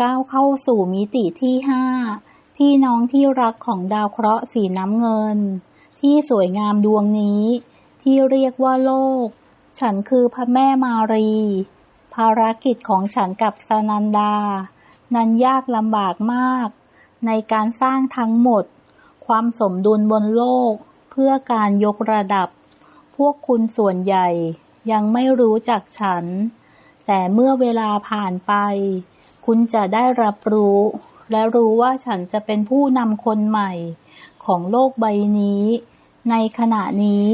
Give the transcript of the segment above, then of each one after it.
ก้าวเข้าสู่มิติที่ห้าที่น้องที่รักของดาวเคราะห์สีน้ำเงิน ที่สวยงามดวงนี้ ที่เรียกว่าโลก ฉันคือพระแม่มารี ภารกิจของฉันกับสนันดา นั้นยากลำบากมาก ในการสร้างทั้งหมด ความสมดุลบนโลก เพื่อการยกระดับ พวกคุณส่วนใหญ่ยังไม่รู้จักฉัน แต่เมื่อเวลาผ่านไป คุณจะได้รับรู้ และรู้ว่าฉันจะเป็นผู้นำคนใหม่ของโลกใบนี้ ในขณะนี้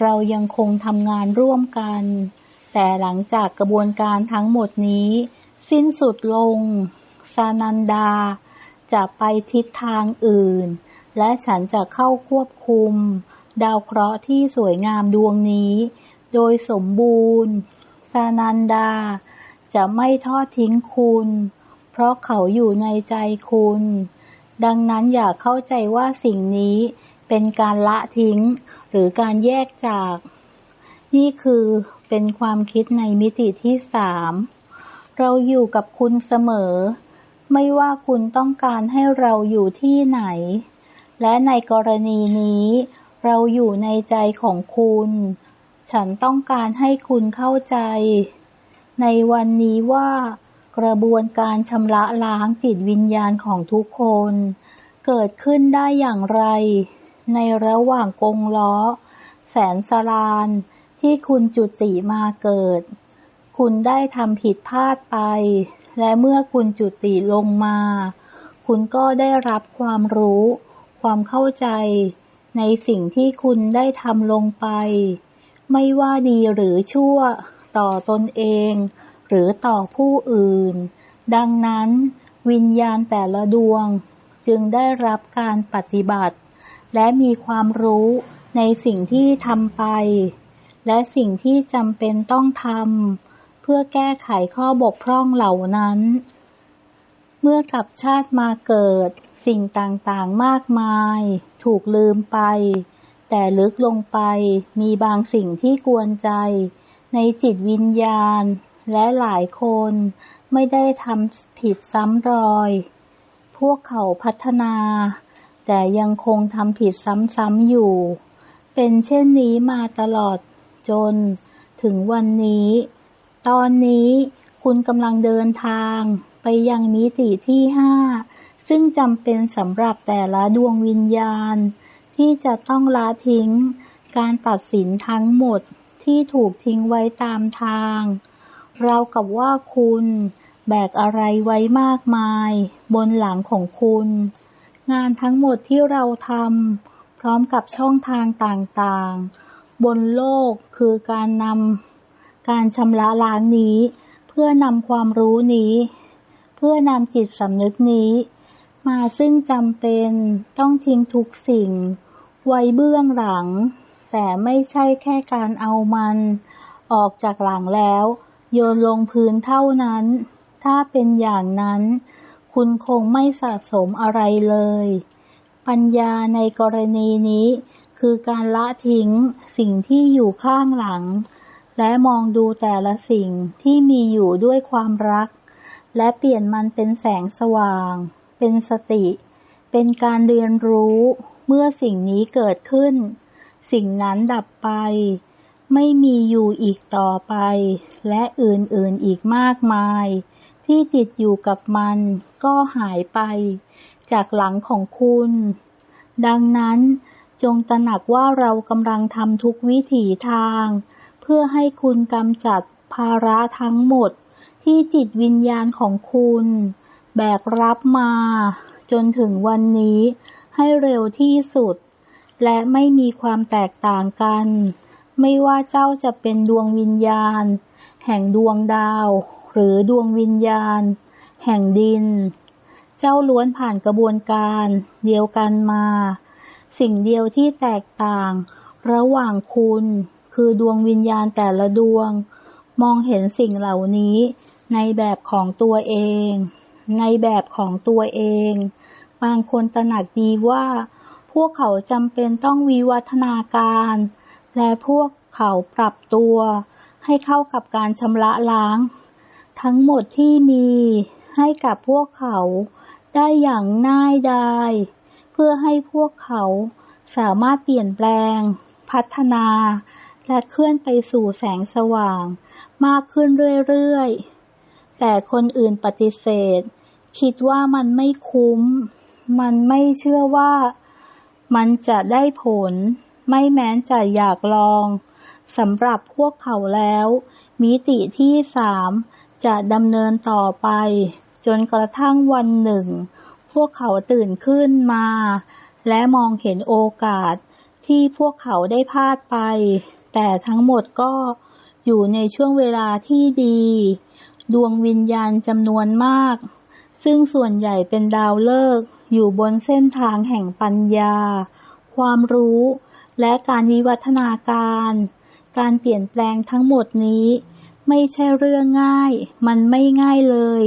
เรายังคงทำงานร่วมกัน แต่หลังจากกระบวนการทั้งหมดนี้ สิ้นสุดลง ซานันดา จะไปทิศทางอื่น และฉันจะเข้าควบคุม ดาวเคราะห์ที่สวยงามดวงนี้ โดยสมบูรณ์ ซานันดา จะไม่ทอดทิ้งคุณ เพราะเขาอยู่ในใจคุณ ดังนั้นอย่าเข้าใจว่าสิ่งนี้เป็นการละทิ้ง หรือการแยกจาก นี่คือเป็นความคิดในมิติที่สามเราอยู่กับคุณเสมอ ไม่ว่าคุณต้องการให้เราอยู่ที่ไหน และในกรณีนี้ เราอยู่ในใจของคุณ ฉันต้องการให้คุณเข้าใจ ในวันนี้ว่า กระบวนการชำระล้างจิตวิญญาณของทุกคน เกิดขึ้นได้อย่างไร ในระหว่างกงล้อ แสนสรานที่คุณจุติมาเกิด คุณได้ทำผิดพลาดไป และเมื่อคุณจุติลงมา คุณก็ได้รับความรู้ ความเข้าใจ ในสิ่งที่คุณได้ทำลงไป ไม่ว่าดีหรือชั่ว ต่อตนเอง หรือต่อผู้อื่น ดังนั้น วิญญาณแต่ละดวงจึงได้รับการปฏิบัติ และมีความรู้ในสิ่งที่ทำไป และสิ่งที่จำเป็นต้องทำเพื่อแก้ไขข้อบกพร่องเหล่านั้น เมื่อกลับชาติมาเกิด สิ่งต่างๆมากมาย ถูกลืมไป แต่ลึกลงไปมีบางสิ่งที่กวนใจ ในจิตวิญญาณ และหลายคนไม่ได้ทำผิดซ้ำรอย พวกเขาพัฒนา แต่ยังคงทำผิดซ้ำๆอยู่ เป็นเช่นนี้มาตลอดจนถึงวันนี้ ตอนนี้คุณกำลังเดินทางไปยังมิติที่ห้าซึ่งจำเป็นสำหรับแต่ละดวงวิญญาณ ที่จะต้องละทิ้งการตัดสินทั้งหมด ที่ถูกทิ้งไว้ตามทาง เรากับว่าคุณแบกอะไรไว้มากมาย บนหลังของคุณ งานทั้งหมดที่เราทำพร้อมกับช่องทางต่างๆ บนโลกคือการนำการชำระล้างนี้ เพื่อนำความรู้นี้ เพื่อนำจิตสำนึกนี้ มาซึ่งจำเป็นต้องทิ้งทุกสิ่ง ไว้เบื้องหลัง แต่ไม่ใช่แค่การเอามัน ออกจากหลังแล้ว โยนลงพื้นเท่านั้น ถ้าเป็นอย่างนั้น คุณคงไม่สะสมอะไรเลย ปัญญาในกรณีนี้ คือการละทิ้งสิ่งที่อยู่ข้างหลัง และมองดูแต่ละสิ่งที่มีอยู่ด้วยความรัก และเปลี่ยนมันเป็นแสงสว่าง เป็นสติ เป็นการเรียนรู้เมื่อสิ่งนี้เกิดขึ้น สิ่งนั้นดับไป ไม่มีอยู่อีกต่อไป และอื่นๆอีกมากมาย ที่ติดอยู่กับมันก็หายไป จากหลังของคุณ ดังนั้นจงตระหนักว่าเรากำลังทำทุกวิถีทาง เพื่อให้คุณกำจัดภาระทั้งหมด ที่จิตวิญญาณของคุณ แบกรับมา จนถึงวันนี้ให้เร็วที่สุด และไม่มีความแตกต่างกัน ไม่ว่าเจ้าจะเป็นดวงวิญญาณ แห่งดวงดาว หรือดวงวิญญาณ แห่งดิน เจ้าล้วนผ่านกระบวนการ เดียวกันมา สิ่งเดียวที่แตกต่าง ระหว่างคุณคือดวงวิญญาณแต่ละดวง มองเห็นสิ่งเหล่านี้ ในแบบของตัวเอง ในแบบของตัวเอง บางคนตระหนักดีว่า พวกเขาจำเป็นต้องวิวัฒนาการ และพวกเขาปรับตัว ให้เข้ากับการชำระล้าง ทั้งหมดที่มีให้กับพวกเขาได้อย่างง่ายดายเพื่อให้พวกเขาสามารถเปลี่ยนแปลง พัฒนา และเคลื่อนไปสู่แสงสว่าง มากขึ้นเรื่อยๆ แต่คนอื่นปฏิเสธ คิดว่ามันไม่คุ้ม มันไม่เชื่อว่า มันจะได้ผล ไม่แม้นจะอยากลองสำหรับพวกเขาแล้ว มิติที่สามจะดำเนินต่อไป จนกระทั่งวันหนึ่ง พวกเขาตื่นขึ้นมา และมองเห็นโอกาสที่พวกเขาได้พลาดไป แต่ทั้งหมดก็อยู่ในช่วงเวลาที่ดี ดวงวิญญาณจำนวนมาก ซึ่งส่วนใหญ่เป็นดาวฤกษ์ อยู่บนเส้นทางแห่งปัญญา ความรู้ และการวิวัฒนาการ การเปลี่ยนแปลงทั้งหมดนี้ ไม่ใช่เรื่องง่าย มันไม่ง่ายเลย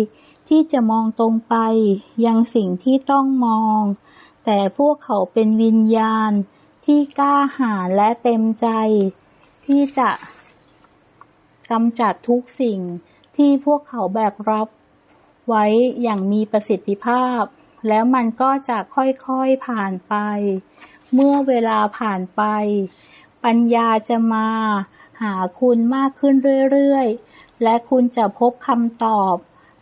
ที่จะมองตรงไป ยังสิ่งที่ต้องมอง แต่พวกเขาเป็นวิญญาณ ที่กล้าหาญและเต็มใจ ที่จะกำจัดทุกสิ่งที่พวกเขาแบกรับไว้อย่างมีประสิทธิภาพ แล้วมันก็จะค่อยๆผ่านไป เมื่อเวลาผ่านไป ปัญญาจะมาหาคุณมากขึ้นเรื่อยๆ และคุณจะพบคำตอบ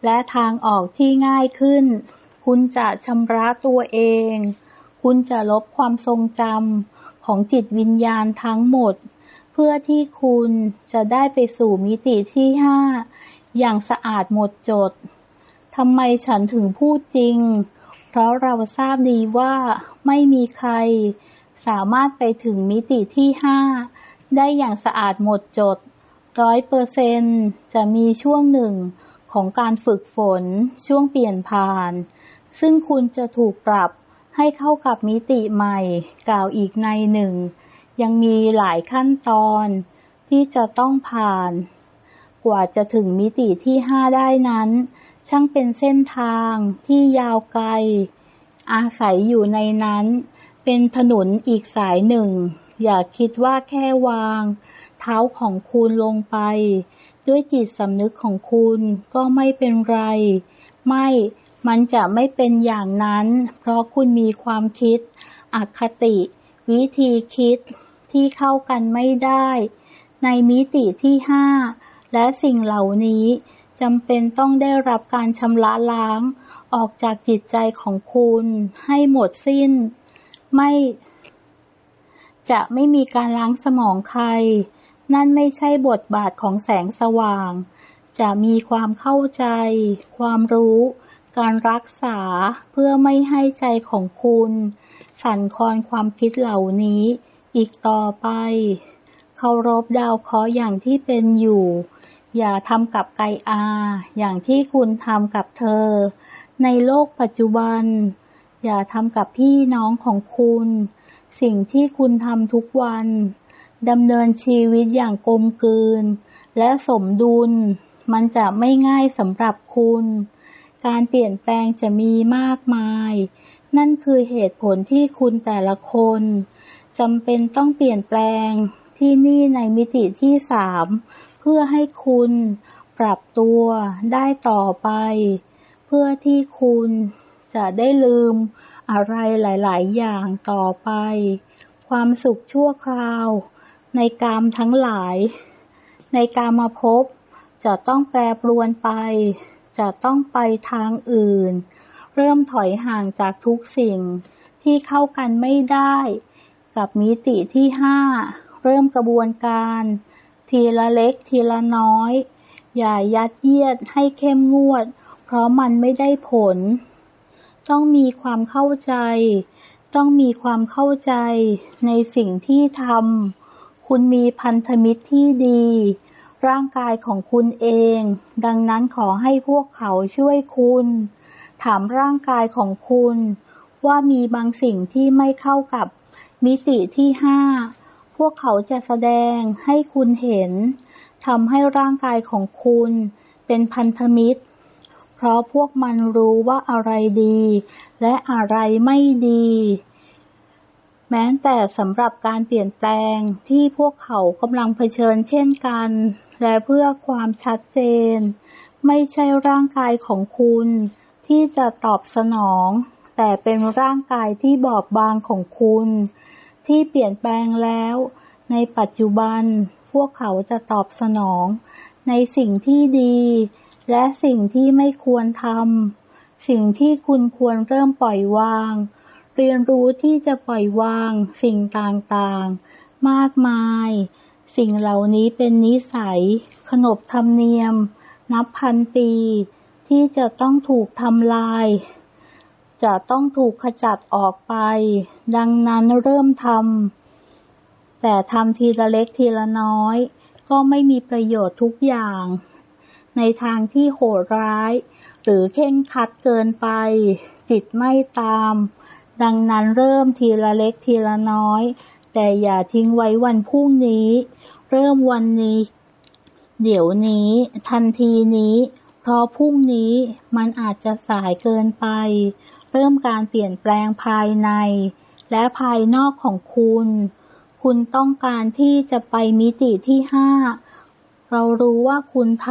และทางออกที่ง่ายขึ้น คุณจะชำระตัวเอง คุณจะลบความทรงจำของจิตวิญญาณทั้งหมด เพื่อที่คุณจะได้ไปสู่มิติที่ห้าอย่างสะอาดหมดจดทำไมฉันถึงพูดจริง เพราะเราทราบดีว่าไม่มีใคร สามารถไปถึงมิติที่ห้าได้อย่างสะอาดหมดจดร้อยเปอร์เซนจะมีช่วงหนึ่งของการฝึกฝนช่วงเปลี่ยนผ่าน ซึ่งคุณจะถูกปรับให้เข้ากับมิติใหม่ กล่าวอีกในหนึ่ง ยังมีหลายขั้นตอนที่จะต้องผ่าน กว่าจะถึงมิติที่ห้าได้นั้น ช่างเป็นเส้นทางที่ยาวไกล อาศัยอยู่ในนั้น เป็นถนนอีกสายหนึ่ง อย่าคิดว่าแค่วาง เท้าของคุณลงไป ด้วยจิตสำนึกของคุณก็ไม่เป็นไร ไม่มันจะไม่เป็นอย่างนั้น เพราะคุณมีความคิด อคติ วิธีคิดที่เข้ากันไม่ได้ ในมิติที่ห้าและสิ่งเหล่านี้ จำเป็นต้องได้รับการชำระล้าง ออกจากจิตใจของคุณให้หมดสิ้น ไม่ จะไม่มีการล้างสมองใคร นั่นไม่ใช่บทบาทของแสงสว่าง จะมีความเข้าใจ ความรู้ การรักษาเพื่อไม่ให้ใจของคุณ สั่นคลอนความคิดเหล่านี้อีกต่อไป เคารพดาวเคราะห์อย่างที่เป็นอยู่ อย่าทำกับไกอา อย่างที่คุณทำกับเธอ ในโลกปัจจุบัน อย่าทำกับพี่น้องของคุณ สิ่งที่คุณทำทุกวันดำเนินชีวิตอย่างกลมกลืน และสมดุล มันจะไม่ง่ายสำหรับคุณ การเปลี่ยนแปลงจะมีมากมาย นั่นคือเหตุผลที่คุณแต่ละคนจำเป็นต้องเปลี่ยนแปลงที่นี่ในมิติที่สาม เพื่อให้คุณปรับตัวได้ต่อไป เพื่อที่คุณจะได้ลืมอะไรหลาย ๆ อย่างต่อไป ความสุขชั่วคราว ในกามทั้งหลาย ในกามาพบจะต้องแปรปรวนไป จะต้องไปทางอื่น เริ่มถอยห่างจากทุกสิ่งที่เข้ากันไม่ได้ กับมิติที่ห้าเริ่มกระบวนการ ทีละเล็กทีละน้อย อย่ายัดเยียดให้เข้มงวด เพราะมันไม่ได้ผล ต้องมีความเข้าใจ ต้องมีความเข้าใจในสิ่งที่ทำคุณมีพันธมิตรที่ดี ร่างกายของคุณเอง ดังนั้นขอให้พวกเขาช่วยคุณ ถามร่างกายของคุณว่ามีบางสิ่งที่ไม่เข้ากับมิติที่ห้า วกเขาจะแสดงให้คุณเห็นทำให้ร่างกายของคุณเป็นพันธมิตร เพราะพวกมันรู้ว่าอะไรดี และอะไรไม่ดี แม้แต่สำหรับการเปลี่ยนแปลงที่พวกเขากำลังเผชิญเช่นกัน และเพื่อความชัดเจน ไม่ใช่ร่างกายของคุณที่จะตอบสนอง แต่เป็นร่างกายที่บอบบางของคุณ ที่เปลี่ยนแปลงแล้ว ในปัจจุบันพวกเขาจะตอบสนอง ในสิ่งที่ดี และสิ่งที่ไม่ควรทำสิ่งที่คุณควรเริ่มปล่อยวาง เรียนรู้ที่จะปล่อยวางสิ่งต่างๆ มากมาย สิ่งเหล่านี้เป็นนิสัย ขนบธรรมเนียม นับพันปี ที่จะต้องถูกทำลาย จะต้องถูกขจัดออกไป ดังนั้นเริ่มทำแต่ทำทีละเล็กทีละน้อย ก็ไม่มีประโยชน์ทุกอย่าง ในทางที่โหดร้าย หรือเข่งคัดเกินไป จิตไม่ตาม ดังนั้นเริ่มทีละเล็กทีละน้อย แต่อย่าทิ้งไว้วันพรุ่งนี้ เริ่มวันนี้ เดี๋ยวนี้ ทันทีนี้เพราะพรุ่งนี้มันอาจจะสายเกินไป เริ่มการเปลี่ยนแปลงภายใน และภายนอกของคุณ คุณต้องการที่จะไปมิติที่ห้า เรารู้ว่าคุณท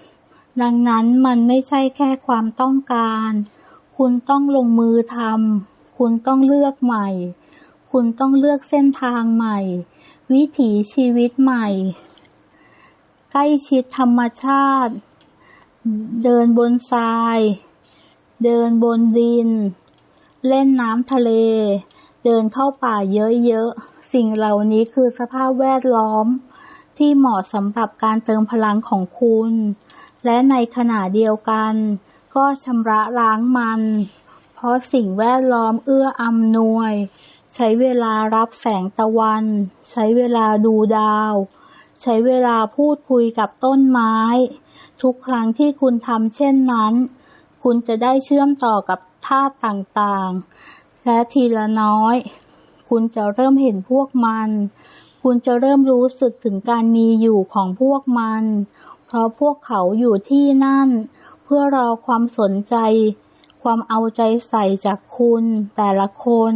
ำ ดังนั้นมันไม่ใช่แค่ความต้องการ คุณต้องลงมือทำ คุณต้องเลือกใหม่ คุณต้องเลือกเส้นทางใหม่ วิถีชีวิตใหม่ ใกล้ชิดธรรมชาติ เดินบนทราย เดินบนดิน เล่นน้ำทะเล เดินเข้าป่าเยอะๆ สิ่งเหล่านี้คือสภาพแวดล้อม ที่เหมาะสำหรับการเติมพลังของคุณ และในขณะเดียวกัน ก็ชำระล้างมัน เพราะสิ่งแวดล้อมเอื้ออำนวย ใช้เวลารับแสงตะวัน ใช้เวลาดูดาว ใช้เวลาพูดคุยกับต้นไม้ ทุกครั้งที่คุณทำเช่นนั้น คุณจะได้เชื่อมต่อกับธาตุต่างๆ และทีละน้อย คุณจะเริ่มเห็นพวกมัน คุณจะเริ่มรู้สึกถึงการมีอยู่ของพวกมัน เพราะพวกเขาอยู่ที่นั่น เพื่อรอความสนใจ ความเอาใจใส่จากคุณแต่ละคน